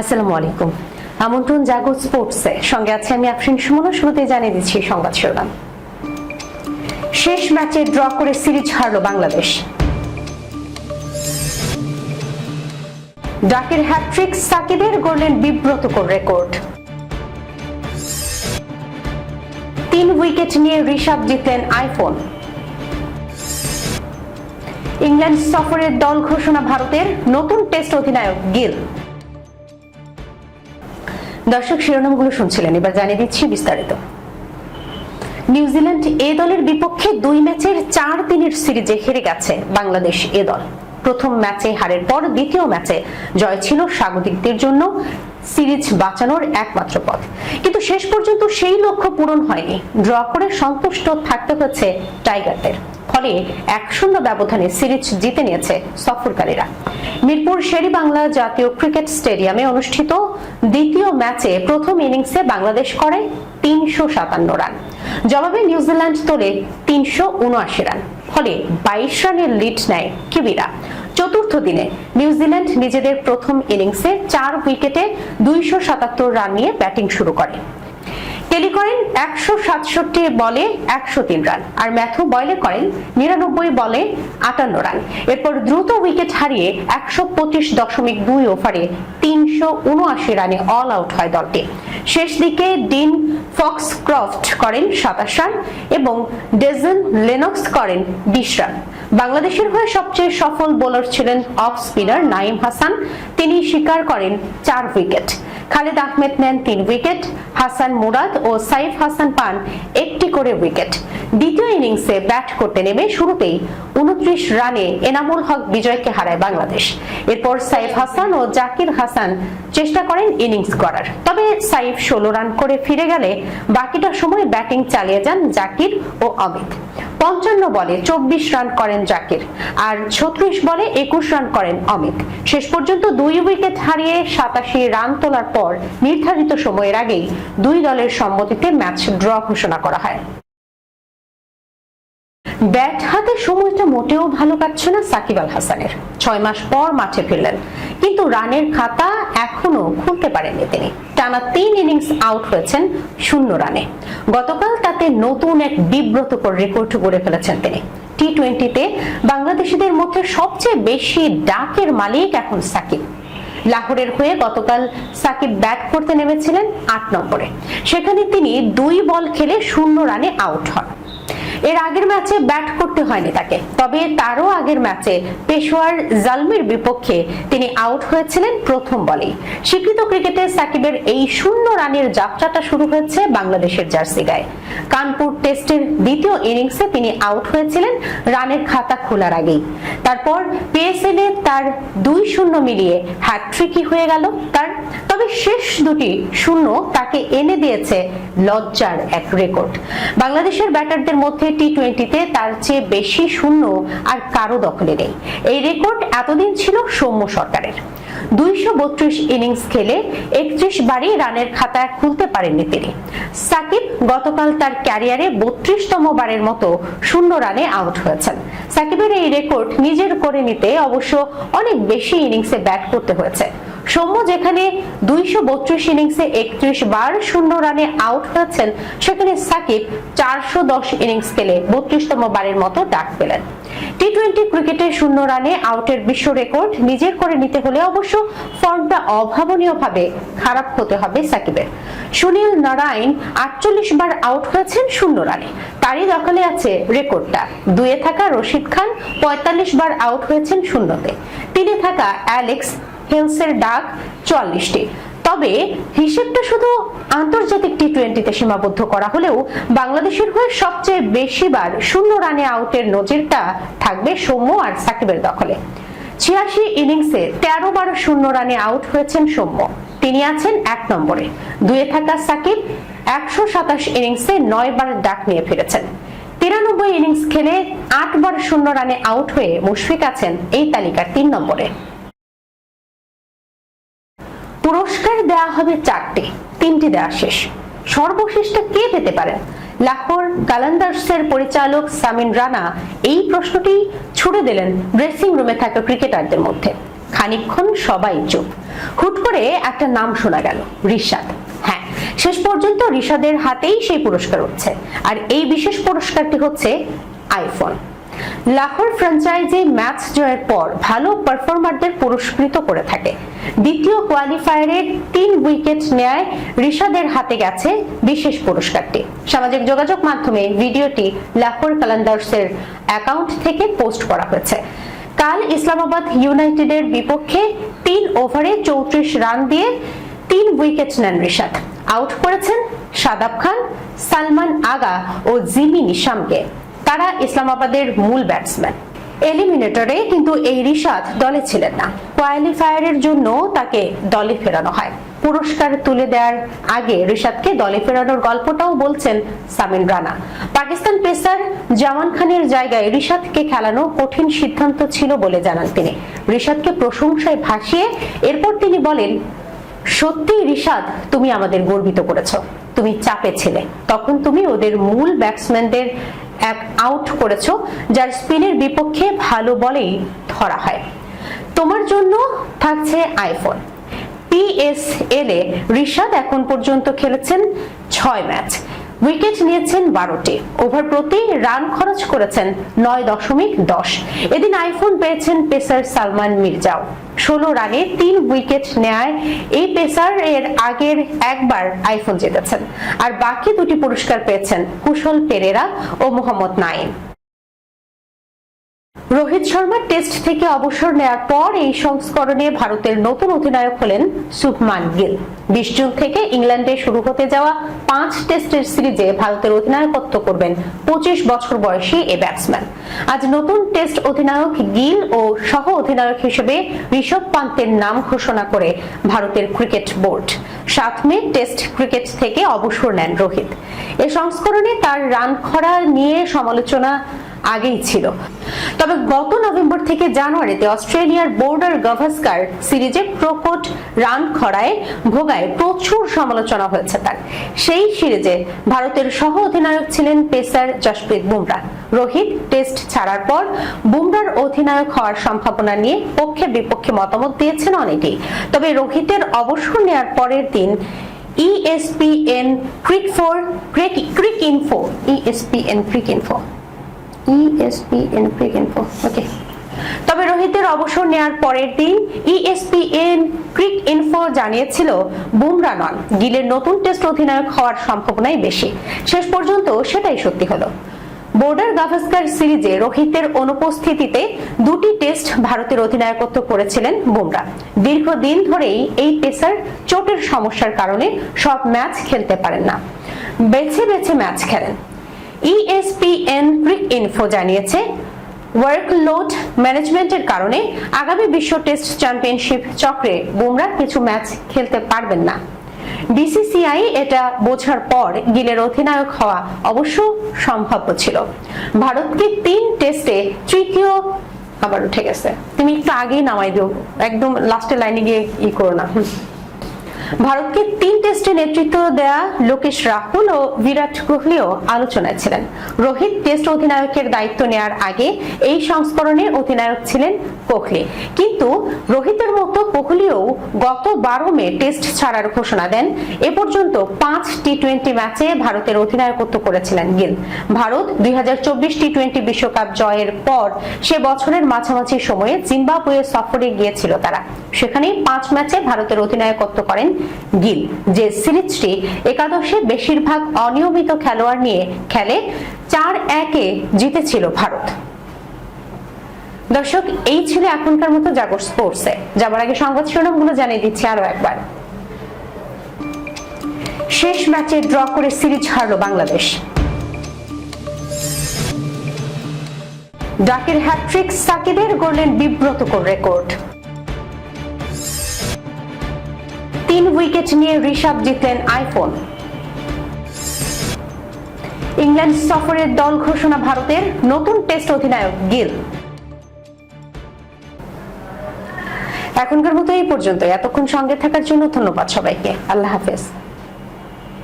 আসসালামু আলাইকুম। আমন্ত্রণ জাগো স্পোর্টসে। সঙ্গে আছে আমি আফরিন সুমনা শুরুতে জানিয়ে দিচ্ছি সংবাদ শিরোনাম। শেষ ম্যাচে ড্র করে সিরিজ হারল বাংলাদেশ। ডাকের হ্যাট্রিক সাকিবের গড়লেন বিব্রতকর রেকর্ড। তিন উইকেট নিয়ে ঋষভ জিতলেন আইফোন। ইংল্যান্ড সফরের দল ঘোষণা ভারতের। নতুন টেস্ট অধিনায়ক গিল। দর্শক শিরোনামগুলো শুনছিলেন, এবার জানিয়ে দিচ্ছি বিস্তারিত। নিউজিল্যান্ড এ দলের বিপক্ষে দুই ম্যাচের চার দিনের সিরিজে হেরে গেছে বাংলাদেশ এ দল। প্রথম ম্যাচে হারের পর দ্বিতীয় ম্যাচে জয় ছিল স্বাগতিকদের জন্য, সিরিজ বাঁচানোর একমাত্র পথ। কিন্তু শেষ পর্যন্ত সেই লক্ষ্য পূরণ হয়নি। ড্র করে সন্তুষ্ট থাকতে হচ্ছে টাইগারদের। ফলে এক শূন্য ব্যবধানে সিরিজ জিতে নিয়েছে সফরকারীরা। মিরপুর শেরি বাংলা জাতীয় ক্রিকেট স্টেডিয়ামে অনুষ্ঠিত দ্বিতীয় ম্যাচে প্রথম ইনিংসে বাংলাদেশ করে তিনশো সাতান্ন রান। জবাবে নিউজিল্যান্ড তোলে তিনশো উনআশি রান। ফলে বাইশ রানের লিড নেয় কিবিরা। চতুর্থ দিনে নিউজিল্যান্ড নিজেদের প্রথম ইনিংসে চার উইকেটে দুইশো সাতাত্তর রান নিয়ে ব্যাটিং শুরু করে। কেলি করেন একশো সাতষট্টি বলে একশো তিন রান, আর ম্যাথু বয়লে করেন নিরানব্বই বলে আটান্ন রান। এরপর দ্রুত উইকেট হারিয়ে একশো পঁচিশ দশমিক দুই ওভারে তিনশো উনআশি রানে অল আউট হয় দলটি। শেষ দিকে ডিন ফক্স ক্রফট করেন সাতাশ রান এবং ডেজন লেনক্স করেন বিশ রান। বাংলাদেশের হয়ে সবচেয়ে সফল বোলার ছিলেন অফ স্পিনার নাইম হাসান। তিনি শিকার করেন চার উইকেট। খালেদ আহমেদ নেন তিন উইকেট, হাসান মুরাদ ও সাইফ হাসান পান একটি করে উইকেট। দ্বিতীয় ইনিংসে ব্যাট করতে নেমে শুরুতেই উনত্রিশ রানে এনামুল হক বিজয়কে হারায় বাংলাদেশ। এরপর সাইফ হাসান ও জাকির হাসান চেষ্টা করেন ইনিংস করার তবে সাইফ ষোলো রান করে ফিরে গেলে বাকিটা সময় ব্যাটিং চালিয়ে যান জাকির ও অমিত। পঞ্চান্ন বলে চব্বিশ রান করেন জাকির, আর ছত্রিশ বলে একুশ রান করেন অমিত। শেষ পর্যন্ত দুই উইকেট হারিয়ে সাতাশি রান তোলার পর নির্ধারিত সময়ের আগেই দুই দলের সম্মতিতে ম্যাচ ড্র ঘোষণা করা হয়। ব্যাট হাতে সময়টা মোটেও ভালো কাটছে না সাকিব আল হাসানের। ছয় মাস পর মাঠে ফিরলেন, কিন্তু রানের খাতা এখনও খুলতে পারেননি তিনি। টানা তিন ইনিংস আউট হয়েছেন শূন্য রানে। গতকাল তাতে নতুন এক বিব্রতকর রেকর্ড গড়ে ফেলেছেন তিনি। টি টোয়েন্টিতে বাংলাদেশিদের মধ্যে সবচেয়ে বেশি ডাকের মালিক এখন সাকিব। লাহোরের হয়ে গতকাল সাকিব ব্যাট করতে নেমেছিলেন আট নম্বরে। সেখানে তিনি দুই বল খেলে শূন্য রানে আউট হন। এর আগের ম্যাচে ব্যাট করতে হয়নি তাকে। তবে তারও আগের ম্যাচে পেশোয়ার জালমির বিপক্ষে তিনি আউট হয়েছিলেন প্রথম বলেই। স্বীকৃত ক্রিকেটে সাকিবের এই শূন্য রানের যাত্রাটা শুরু হয়েছে বাংলাদেশের জার্সি গায়ে। কানপুর টেস্টের দ্বিতীয় ইনিংসে তিনি আউট হয়েছিলেন রানের খাতা খোলার আগেই। তারপর পিএসএল এ তার দুই শূন্য মিলিয়ে হ্যাট্রিকই হয়ে গেল তার। তবে শেষ দুটি শূন্য তাকে এনে দিয়েছে লজ্জার এক রেকর্ড। বাংলাদেশের ব্যাটারদের মধ্যে টি টোয়েন্টিতে তার চেয়ে বেশি শূন্য আর কারও দখলে নেই। এই রেকর্ড এতদিন ছিল সৌম্য সরকারের। দুইশো বত্রিশ ইনিংস খেলে একত্রিশ বারই রানের খাতা খুলতে পারেননি তিনি। সাকিব গতকাল তার ক্যারিয়ারে বত্রিশতম বারের মতো শূন্য রানে আউট হয়েছেন। সাকিবের এই রেকর্ড নিজের করে নিতে অবশ্য অনেক বেশি ইনিংসে ব্যাট করতে হয়েছে। সৌম্য যেখানে দুইশো বত্রিশ ইনিংসে একত্রিশ বার শূন্য রানে আউট হয়েছেন সেখানে সাকিব চারশো দশ ইনিংস খেলে বত্রিশতম বারের মতো ডাক পেলেন। টি টোয়েন্টি ক্রিকেটে শূন্য রানে আউটের বিশ্ব রেকর্ড নিজের করে নিতে হলে অবশ্য ফর্মটা অভাবনীয়ভাবে খারাপ হতে হবে সাকিবের। সুনীল নারায়ণ আটচল্লিশ বার আউট হয়েছেন শূন্য রানে। তারই দখলে আছে রেকর্ডটা। দুয়ে থাকা রশিদ খান পঁয়তাল্লিশ বার আউট হয়েছেন শূন্যতে। তিনে থাকা অ্যালেক্স হেলসের ডাক চুয়াল্লিশটি তবে হিসেবটা শুধু আন্তর্জাতিক টি টোয়েন্টিতে সীমাবদ্ধ করা হলেও বাংলাদেশের হয়ে সবচেয়ে বেশি বার শূন্য রানে আউটের নজিরটা থাকবে সৌম্য আর সাকিবের দখলে। ছিয়াশি ইনিংসে তেরো বার শূন্য রানে আউট হয়েছেন সৌম্য। তিনি আছেন এক নম্বরে। দুয়ে থাকা সাকিব একশো সাতাশ ইনিংসে নয় বার ডাক নিয়ে ফিরেছেন। তিরানব্বই ইনিংস খেলে আট বার শূন্য রানে আউট হয়ে মুশফিক আছেন এই তালিকার তিন নম্বরে। দেয়া হবে চারটি। তিনটি দেওয়া শেষ। সর্বশেষটা কে পেতে পারেন লাহোর কালান্দার্সের পরিচালক সামিন রানা এই প্রশ্নটি ছুড়ে দিলেন ড্রেসিং রুমে থাকা ক্রিকেটারদের মধ্যে। খানিকক্ষণ সবাই চুপ। হুট করে একটা নাম শোনা গেল, রিশাদ। হ্যাঁ শেষ পর্যন্ত রিশাদের হাতেই সেই পুরস্কার উঠছে। আর এই বিশেষ পুরস্কারটি হচ্ছে আইফোন লাহোর ফ্র্যাঞ্চাইজি ম্যাচ জয়ের পর ভালো পারফর্মারদের পুরস্কৃত করে থাকে। দ্বিতীয় কোয়ালিফায়ারে তিন উইকেট নেয় ঋষাদের হাতে গেছে বিশেষ পুরস্কারটি। সামাজিক যোগাযোগ মাধ্যমে ভিডিওটি লাহোর ক্যালেন্ডার্সের অ্যাকাউন্ট থেকে পোস্ট করা হয়েছে। কাল ইসলামাবাদ ইউনাইটেডের বিপক্ষে তিন ওভারে চৌত্রিশ রান দিয়ে তিন উইকেট নেন ঋষাদ আউট করেছেন সাদাব খান, সালমান আগা ও জিমি নিশামকে। তারা ইসলামাবাদের মূল ব্যাটসম্যান। এলিমিনেটরে কিন্তু এই রিশাদ দলে ছিলেন না। কোয়ালিফায়ারের জন্য তাকে দলে ফেরানো হয়। পুরস্কার তুলে দেওয়ার আগে রিশাদকে দলে ফেরানোর গল্পটাও বলছেন সামিন রানা। পাকিস্তান পেসার জামান খানের জায়গায় রিশাদকে খেলানো কঠিন সিদ্ধান্ত ছিল বলে জানান তিনি। রিশাদকে প্রশংসায় ভাসিয়ে এরপর তিনি বলেন, সত্যি রিশাদ, তুমি আমাদের গর্বিত করেছ। তুমি চাপে ছিলে। তখন তুমি ওদের মূল ব্যাটসম্যানদের এক আউট করেছ, যার স্পিনের বিপক্ষে ভালো বলেই ধরা হয়। তোমার জন্য থাকছে আইফোন পিএসএল এ ঋষাদ এখন পর্যন্ত খেলেছেন ছয় ম্যাচ উইকেট নিয়েছেন বারোটি। ওভার প্রতি রান খরচ করেছেন নয় দশমিক দশ। এদিন আইফোন পেয়েছেন পেসার সালমান মির্জাও। ষোলো রানে তিন উইকেট নেয় এই পেসার এর আগের একবার আইফোন জিতেছেন। আর বাকি দুটি পুরস্কার পেয়েছেন কুশল পেরেরা ও মোহাম্মদ নাইম রোহিত শর্মা টেস্ট থেকে অবসর নেওয়ার পর এই সংস্করণে ভারতের নতুন অধিনায়ক হলেন শুভমান গিল। বিশ জুন থেকে ইংল্যান্ডে শুরু হতে যাওয়া পাঁচ টেস্টের সিরিজে ভারতের অধিনায়কত্ব করবেন পঁচিশ বছর বয়সী এ ব্যাটসম্যান। আজ নতুন টেস্ট অধিনায়ক গিল ও সহ অধিনায়ক হিসেবে ঋষভ পান্তের নাম ঘোষণা করে ভারতের ক্রিকেট বোর্ড। সাত মে টেস্ট ক্রিকেট থেকে অবসর নেন রোহিত। এ সংস্করণে তার রান খরা নিয়ে সমালোচনা আগেই ছিল। তবে গত নভেম্বর থেকে জানুয়ারিতে অস্ট্রেলিয়ার বোর্ডার গাভাস্কার সিরিজে প্রকট রান খরায় ভোগায় প্রচুর সমালোচনা হয়েছে তার। সেই সিরিজে ভারতের সহ অধিনায়ক ছিলেন পেসার জসপ্রীত বুমরা। রোহিত টেস্ট ছাড়ার পর বুমরার অধিনায়ক হওয়ার সম্ভাবনা নিয়ে পক্ষে বিপক্ষে মতামত দিয়েছেন অনেকেই। তবে রোহিতের অবসর নেয়ার পরের দিন E ESPN cric four cric cricinfo ESPN cric E okay তবে রোহিতের অবসর নেওয়ার পরের দিন ইএসপিএন ক্রিক ইনফো জানিয়েছিল, বুমরা নন গিলের নতুন টেস্ট অধিনায়ক হওয়ার সম্ভাবনাই বেশি। শেষ পর্যন্ত সেটাই সত্যি হলো। বোর্ডার গাভাস্কার সিরিজে রোহিতের অনুপস্থিতিতে দুটি টেস্ট ভারতের অধিনায়কত্ব করেছিলেন বুমরা। দীর্ঘদিন ধরেই এই পেসার চোটের সমস্যার কারণে সব ম্যাচ খেলতে পারেন না। বেছে বেছে ম্যাচ খেলেন। ইএসপিএন ক্রিক ইনফো জানিয়েছে ওয়ার্কলোড ম্যানেজমেন্টের কারণে আগামী বিশ্ব টেস্ট চ্যাম্পিয়নশিপ চক্রে বুমরা কিছু ম্যাচ খেলতে পারবেন না। বিসিসিআই এটা বোঝার পর গিলের অধিনায়ক হওয়া অবশ্য সম্ভাব্য ছিল। ভারতকে তিন টেস্টে তৃতীয়? আবার উঠে গেছে। তুমি একটু আগেই নামাই দিও। একদম লাস্টের লাইনে গিয়ে ই করো না। ভারতকে তিন টেস্টে নেতৃত্ব দেয়া লোকেশ রাহুল ও বিরাট কোহলিও আলোচনায় ছিলেন। রোহিত টেস্ট অধিনায়কের দায়িত্ব নেয়ার আগে এই সংস্করণে অধিনায়ক ছিলেন কোহলি। কিন্তু রোহিতের মতো কোহলিও গত বারো মে টেস্ট ছাড়ার ঘোষণা দেন। এ পর্যন্ত পাঁচ টি টোয়েন্টি ম্যাচে ভারতের অধিনায়কত্ব করেছিলেন গিল। ভারত দুই টি টোয়েন্টি বিশ্বকাপ জয়ের পর সে বছরের মাঝামাঝি সময়ে জিম্বাবুয়ে সফরে গিয়েছিল তারা। সেখানেই পাঁচ ম্যাচে ভারতের অধিনায়কত্ব করেন গিল, যে সিরিজটি একাদশে বেশিরভাগ অনিয়মিত খেলোয়াড় নিয়ে খেলে চার একে জিতেছিল ভারত। দর্শক, এই ছিল এখনকার মতো জাগর স্পোর্টসে। যাবার আগে সংবাদ শিরোনামগুলো জানিয়ে দিচ্ছি আরও একবার। শেষ ম্যাচে ড্র করে সিরিজ হারল বাংলাদেশ। ডাকের হ্যাট্রিক সাকিবের গড়লেন বিব্রতকর রেকর্ড। তিন উইকেট নিয়ে ঋষভ জিতলেন আইফোন। ইংল্যান্ড সফরের দল ঘোষণা ভারতের নতুন টেস্ট অধিনায়ক গিল। এখনকার মতো এই পর্যন্ত এতক্ষণ সঙ্গে থাকার জন্য ধন্যবাদ সবাইকে। আল্লাহ হাফেজ।